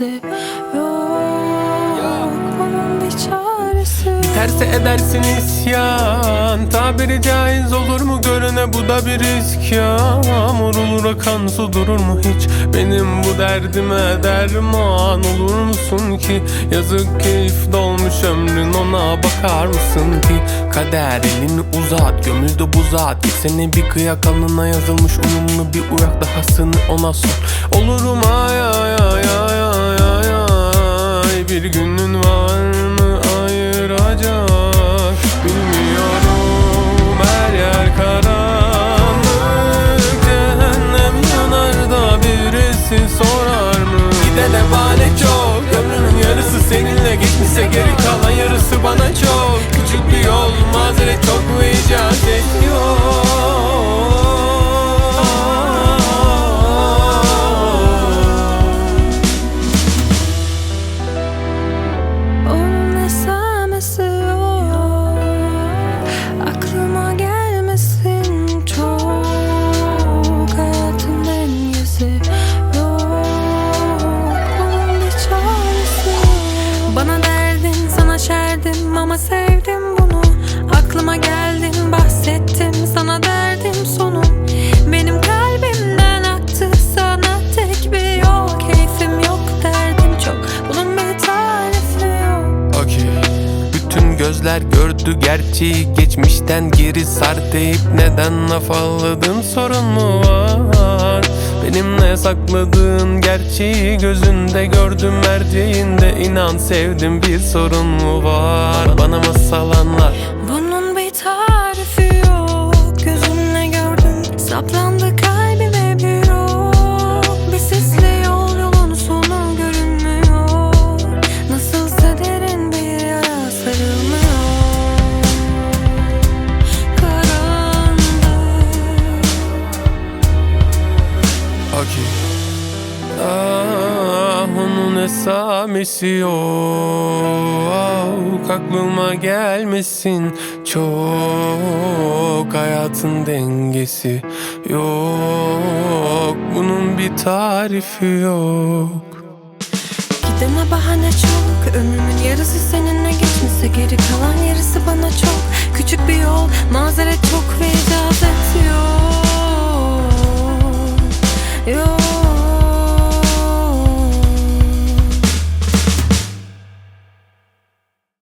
dengesi Yok. Bunun bir çaresi. Terse edersin isyan. Tabiri caiz olur mu görüne? Bu da bir risk Yağmur olur akan su durur mu hiç? Benim bu derdime derman olur musun ki? Yazık keyif dolmuş ömrün ona bakar mısın ki? Kader elini uzat gömüldü bu zat Seni bir kıyak alnına yazılmış uyumlu bir uyak Dahasını ona sor. Olurum ay Bir günün var mı ayıracak? Bilmiyorum her yer karanlık. Cehennem yanar da birisi sorar mı? Gidene bale çok. Ömrünün yarısı seninle geçmişse geri kalan yarısı bana çok. Küçük bir yol mazeret çok sana şerdim ama sevdim bunu. Aklıma geldin bahsettim sana derdim sonu. Benim kalbimden aktı sana tek bir yol Keyfim yok derdim çok. Bunun bir tarifi yok. Okey. Bütün gözler gördü gerçeği geçmişten geri sar deyip neden afalladın sorun mu var? Sakladığın gerçeği gözünde gördüm merceğinde inan sevdim bir sorun mu var? Bana masal anlat Bunun bir tarifi yok Gözümle gördüm Saplandı onun esamesi yok Aklıma gelmesin. Çok Hayatın dengesi yok Bunun bir tarifi yok. Gideme bahane çok Ömrümün yarısı seninle geçmişse Geri kalan yarısı bana çok. Küçük bir yol Mazeret